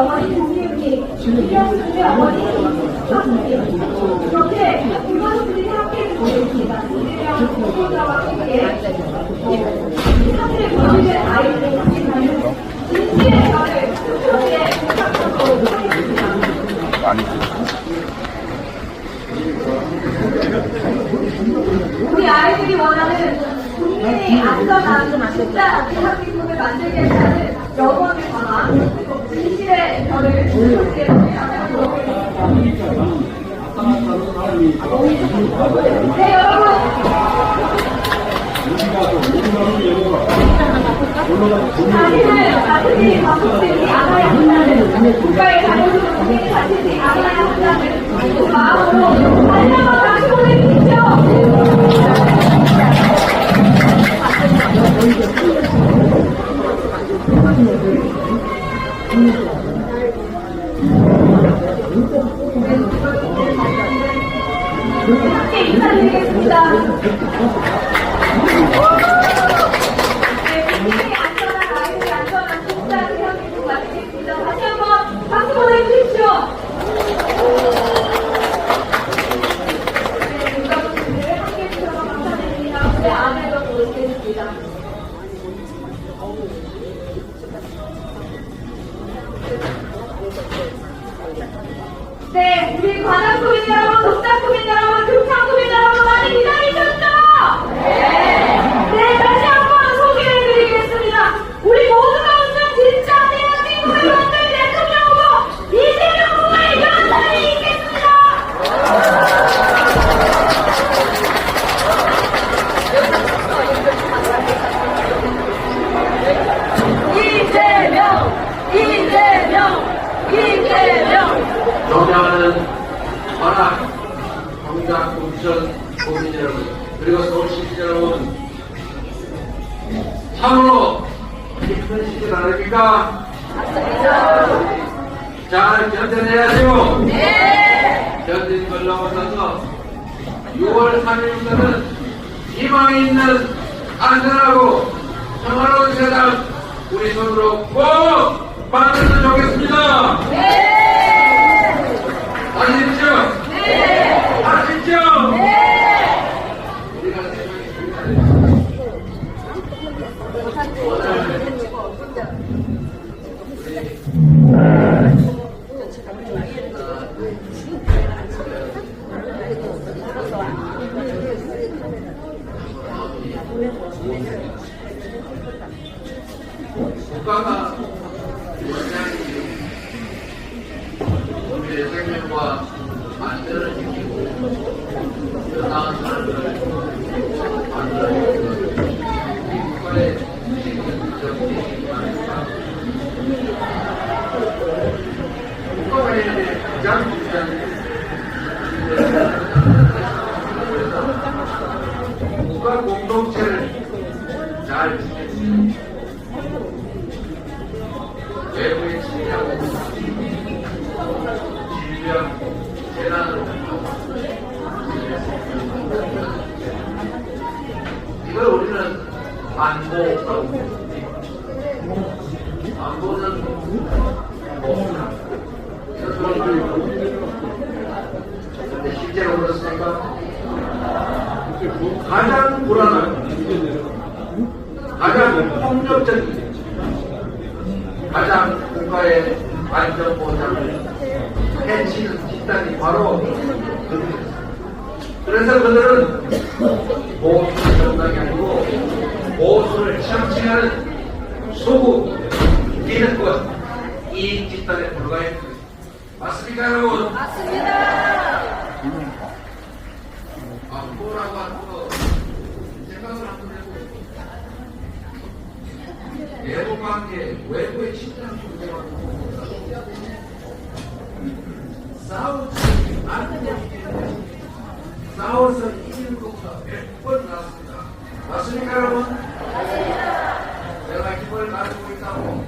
우리 김영순의 어머니 이렇게 부모님들이 함께. 우리랑 부모자와 함께 하늘에 보내는 아이들을 위하여 진실의 별을 스스로에 부탁하도록 하겠습니다. 우리 아이들이 원하는 국민의 안전한 진짜 대한민국을 만들겠다는 영원의 방안 진실의 별을 부탁하도록 하겠습니다. 네 여러분 자신을 달려가 다시 보내주십시오. 함께 인사드리겠습니다. 네, 국민이 안전한 아이들이 안전한 진짜 대한민국 만들겠습니다. 다시 한번 박수 보내주십시오. 네, 국가분들 함께 해주셔서 감사드립니다. 무대 안에도 보겠습니다. 경장, 공천 국민 여러분, 그리고 서울 시민 여러분, 참으로 기쁜 시절 아닙니까? 잘 견뎌내야죠? 네! 견딘 걸 넘어서서 6월 3일부터는 희망 있는 안전하고 평화로운 세상 우리 손으로 꼭 만들면 좋겠습니다. 아시죠? 네. 아시죠? 네. 우리가 세상에 국가가 중요한 국가 공동체를 잘 지켰습니다. 합니다. 안보는 뭐 근데 실제로 그렇습니까? 가장 불안한 가장 폭력적인 가장 국가의 안전 보장을 해치는 집단이 바로 그들입니다. 그래서 그들은 보수의 정당이 아니고 보수를 창칭하는 소국, 기득권, 이 집단에 불과해 맞습니까 해보세요. 내부 관계, 외부의 싸우지 않는 싸워서 이기는 것보다 몇번 낫습니다. 맞습니까, 여러분? 내가 힘을 가지고 있다고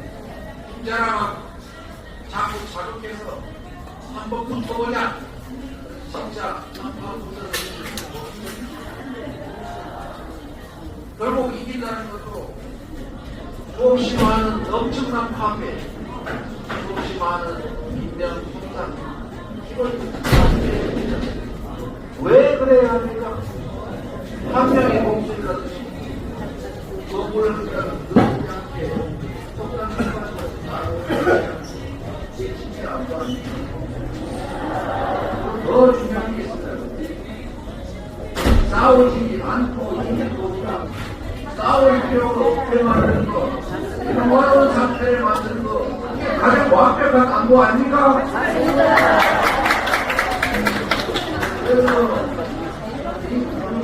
힘자랑 자꾸 자극해서 한번 훔쳐보자. 진짜 한번 훔쳐보자. 결국 이긴다는 것도 수없이 많은 엄청난 파괴, 수없이 많은 인명 손상, 이걸 왜 그래야 합니까? 한 명의 목소리라든지, 건물을 한다든지, 싸우지 않고 것보다 싸울 필요가 없게 만드는 거, 평화로운 상태를 만드는 거, 이게 가장 완벽한 안보 아닙니까? 그래서